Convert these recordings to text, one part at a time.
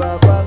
ਬਾਬਾ ਨਾਨਕ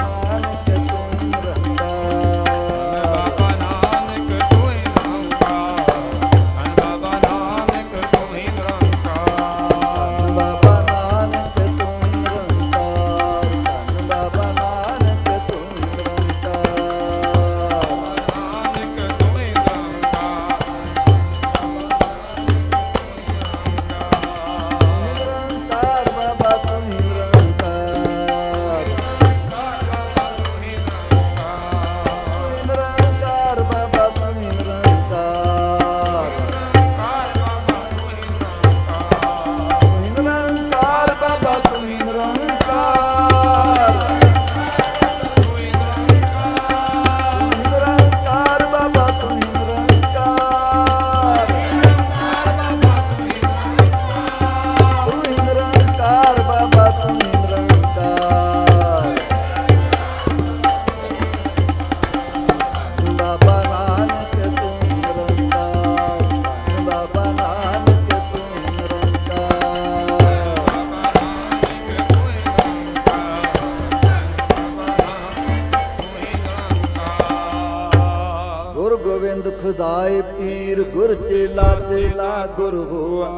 ਖੁਦਾਏ ਪੀਰ ਗੁਰ ਚੇਲਾ ਚੇਲਾ ਗੁਰ ਹੋਆ।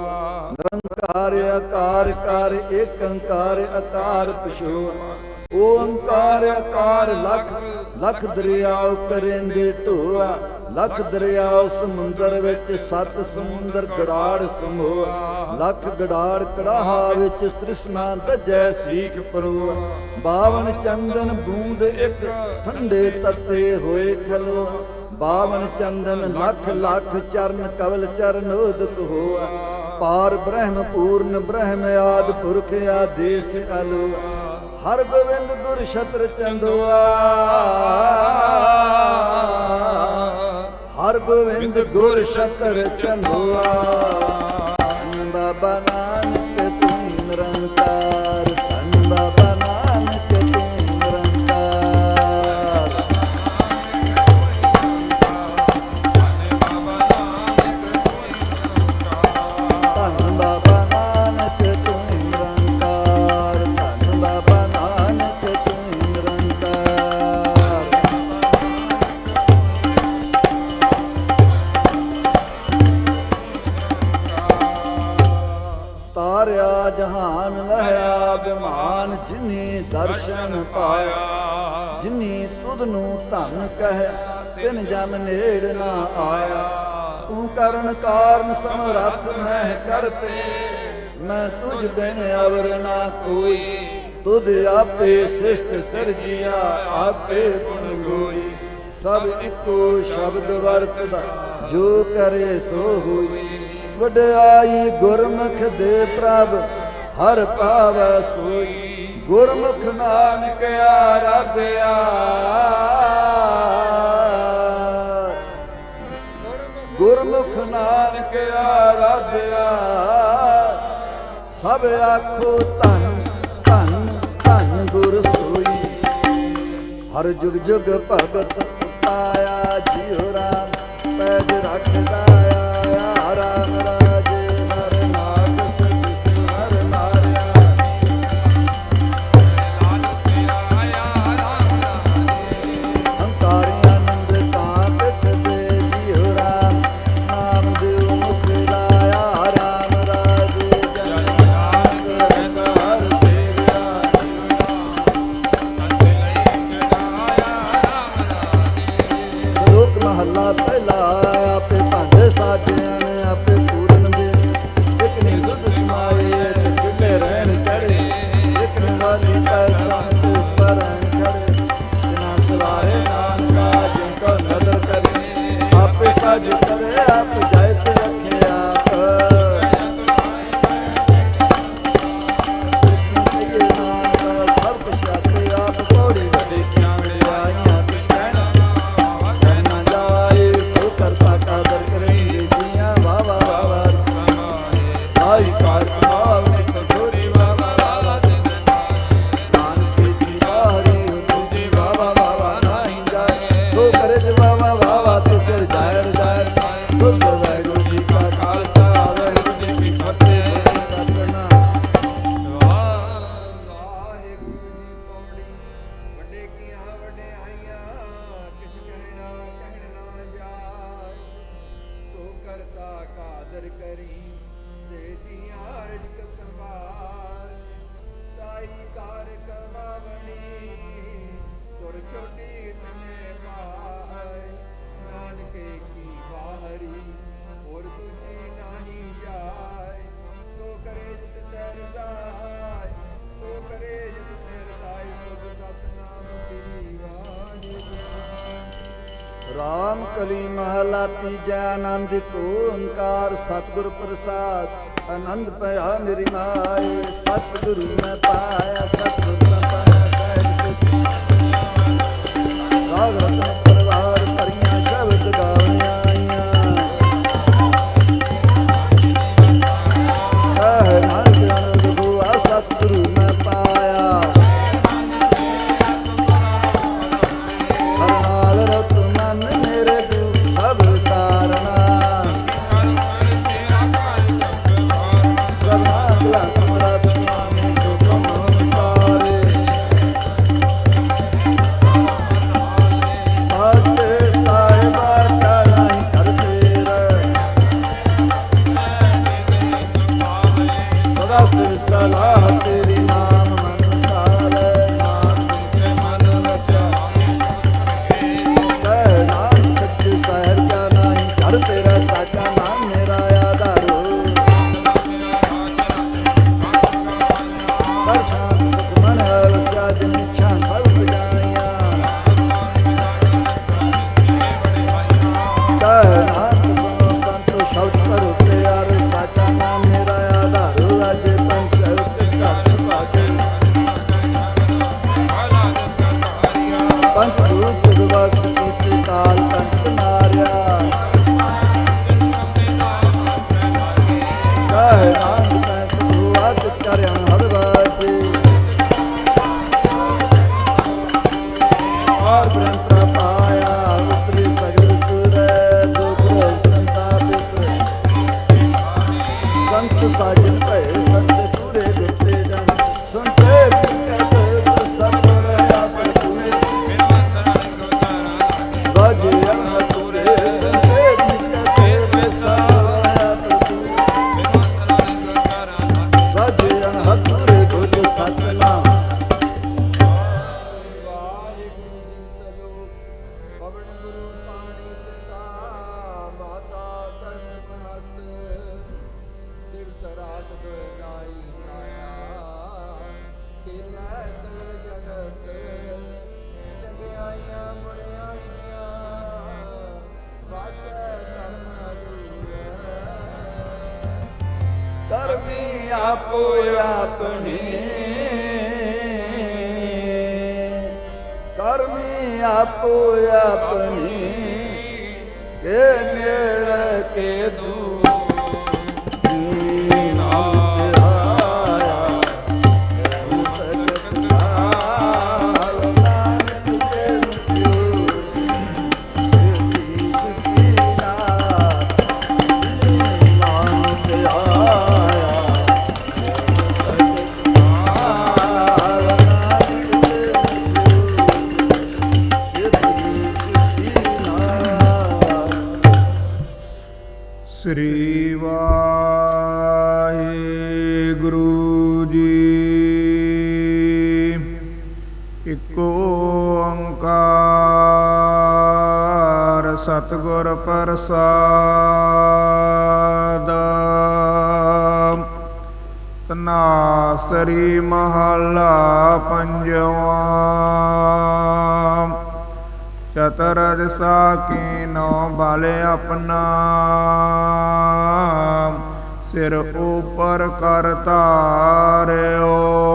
ਨਿਰੰਕਾਰ ਆਕਾਰ ਕਰ ਏਕ ਓੰਕਾਰ ਆਕਾਰ ਪਛੋਆ। ਓੰਕਾਰ ਆਕਾਰ ਲਖ ਲਖ ਦਰਿਆਉ ਕਰੇਂਦੇ ਢੋਆ। ਲਖ ਦਰਿਆਉ ਸਮੁੰਦਰ ਵਿੱਚ ਸੱਤ ਸਮੁੰਦਰ ਗੜਾੜ ਸਮੋਆ। ਲਖ ਗੜਾੜ ਕੜਾਹਾ ਵਿੱਚ ਤ੍ਰਿਸ਼ਨਾ ਦਜੈ ਸੀਖ ਪਰੋਆ। ਬਾਵਨ ਚੰਦਨ ਬੂੰਦ ਇੱਕ ਠੰਡੇ ਤੱਤੇ ਹੋਏ ਖਲੋ ਬਾਵਨ ਚੰਦਨ, ਲੱਖ ਲੱਖ ਚਰਨ, ਕਵਲ ਚਰਨ ਉਦਕ ਹੋਆ। ਪਾਰ ਬ੍ਰਹਮ ਪੂਰਨ ਬ੍ਰਹਮ ਆਦ ਪੁਰਖ ਆਦੇਸ ਅਲੋ ਹਰ ਗੋਬਿੰਦ ਗੁਰ ਛਤਰ ਚੰਦੋਆ। ਹਰ ਗੋਬਿੰਦ ਗੁਰ ਛਤਰ ਚੰਦੋਆ। ਬਾਬਾ ਦਰਸ਼ਨ ਪਾਇਆ। ਜਿਨੀ ਤੁਧ ਨੂੰ ਧਨ ਕਹਿ, ਤਿਨ ਜਮ ਨੇੜ ਨਾ ਆਇਆ। ਤੂੰ ਕਰਨ ਕਾਰਨ ਸਮਰੱਥ ਮੈਂ ਕਰਤੇ। ਮੈਂ ਤੁਝ ਬਿਨ ਅਵਰ ਨਾ ਕੋਈ। ਤੁਧ ਆਪੇ ਸਿਸ਼ਟ ਸਿਰਜਿਆ, ਆਪੇ ਗੁਣ ਗੋਈ। ਸਭ ਇੱਕੋ ਸ਼ਬਦ ਵਰਤਦਾ, ਜੋ ਕਰੇ ਸੋ ਹੋਈ। ਵਡਿਆਈ ਗੁਰਮੁਖ ਦੇ ਪ੍ਰਭ, ਹਰ ਪਾਵੈ ਸੋਈ। ਗੁਰਮੁਖ ਨਾਨਕ ਆਰਾਧਿਆ। ਗੁਰਮੁਖ ਨਾਨਕ ਆਰਾਧਿਆ। ਸਭ ਆਖੋ ਧੰਨ ਧੰਨ ਧੰਨ ਗੁਰ ਸੋਈ। ਹਰ ਜੁਗ ਜੁਗ ਭਗਤ ਪਾਇਆ ਜਿਉ ਰਾਮ, ਪੈਜ ਰੱਖਦਾ ਆਇਆ ਰਾਮ ਰਾਜੇ ਆਪੇ ਆਦਰ ਕਰੀ ਤੇ ਦੀ ਆਰਜ ਕਸੰਭਾਰ ਸਾਈ ਕਾਰ ਕਮਾਵਣੀ ਤੁਰ ਛੋਟੀ ਤਨੇ ਪਾਈ ਨਾਨਕੇ ਕੀ ਬਾਹਰੀ ਹੋਰ ਦੂਜੀ ਨਾਹੀ ਜਾਏ। ਸੋ ਕਰੇ ਜਿਤ ਸਹਿ ਸੋ ਕਰੇ ਜਿਤ RAM ਕਲੀ ਮਹਲਾ ਤੀਜਾ ਆਨੰਦਿਤ ਓੰਕਾਰ, ਸਤਿਗੁਰ ਪ੍ਰਸਾਦ। ਆਨੰਦ ਭਇਆ ਮੇਰੀ ਮਾਏ, ਸਤਿਗੁਰੂ ਮੈਂ ਪਾਇਆ ਸਤਿਗੁਰ। આપો આપણે? કર્મી આપો આપણે? કે મેળ કે દૂર? ਓੰਕਾਰ ਸਤਿਗੁਰ ਪ੍ਰਸਾਦ। ਤਨਾਸਰੀ ਮਹਲਾ ਪੰਜਵਾਂ। ਚਤਰਜ ਸਾਕੀ ਨੋ ਬਲ ਆਪਣਾ। ਸਿਰ ਉਪਰ ਕਰ ਤਾਰਿਓ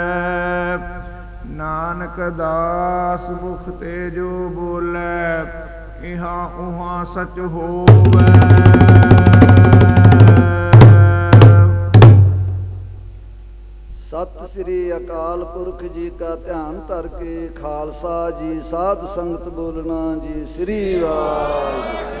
ਨਾਨਕ ਦਾਸ ਮੁਖ ਤੇ ਜੋ ਬੋਲੇ, ਇਹਾਂ ਉਹਾਂ ਸਚ ਹੋਵੇ। ਸਤਿ ਸ੍ਰੀ ਅਕਾਲ ਪੁਰਖ ਜੀ ਕਾ ਧਿਆਨ ਧਰ ਕੇ, ਖਾਲਸਾ ਜੀ, ਸਾਧ ਸੰਗਤ ਬੋਲਣਾ ਜੀ, ਸ੍ਰੀ ਵਾਹਿਗੁਰੂ।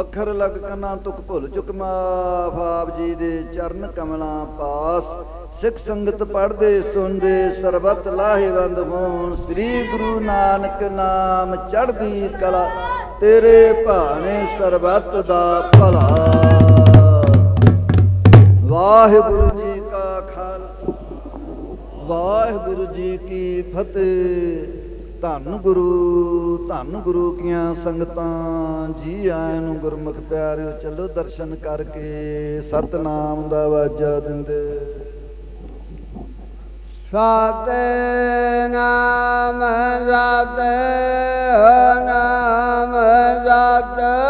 ਅੱਖਰ ਲਗ ਕੰਨਾ ਤੁਕ ਭੁੱਲ ਚੁਕ ਮਾਫ ਆਪ ਜੀ ਦੇ ਚਰਨ ਕਮਲਾਂ ਪਾਸ। ਸਿੱਖ ਸੰਗਤ ਪੜਦੇ ਸੁਣਦੇ, ਸਰਬਤ ਲਾਹੇਵੰਦ ਹੋਣ। ਸ੍ਰੀ ਗੁਰੂ ਨਾਨਕ ਨਾਮ ਚੜ੍ਹਦੀ ਕਲਾ, ਤੇਰੇ ਭਾਣੇ ਸਰਬਤ ਦਾ ਭਲਾ। ਵਾਹਿਗੁਰੂ ਜੀ ਕਾ ਖਾਲਸਾ, ਵਾਹਿਗੁਰੂ ਜੀ ਕੀ ਫਤਿਹ। ਧੰਨ ਗੁਰੂ ਧੰਨ ਗੁਰੂ ਕੀਆਂ ਸੰਗਤਾਂ, ਜੀ ਆਇਆਂ ਨੂੰ ਗੁਰਮੁਖ ਪਿਆਰਿਓ ਚੱਲੋ ਦਰਸ਼ਨ ਕਰਕੇ ਸਤਨਾਮ ਦਾ ਵਾਜਾ ਦਿੰਦੇ। ਸਤਨਾਮ ਸਤਨਾਮ ਸਤਨਾਮ।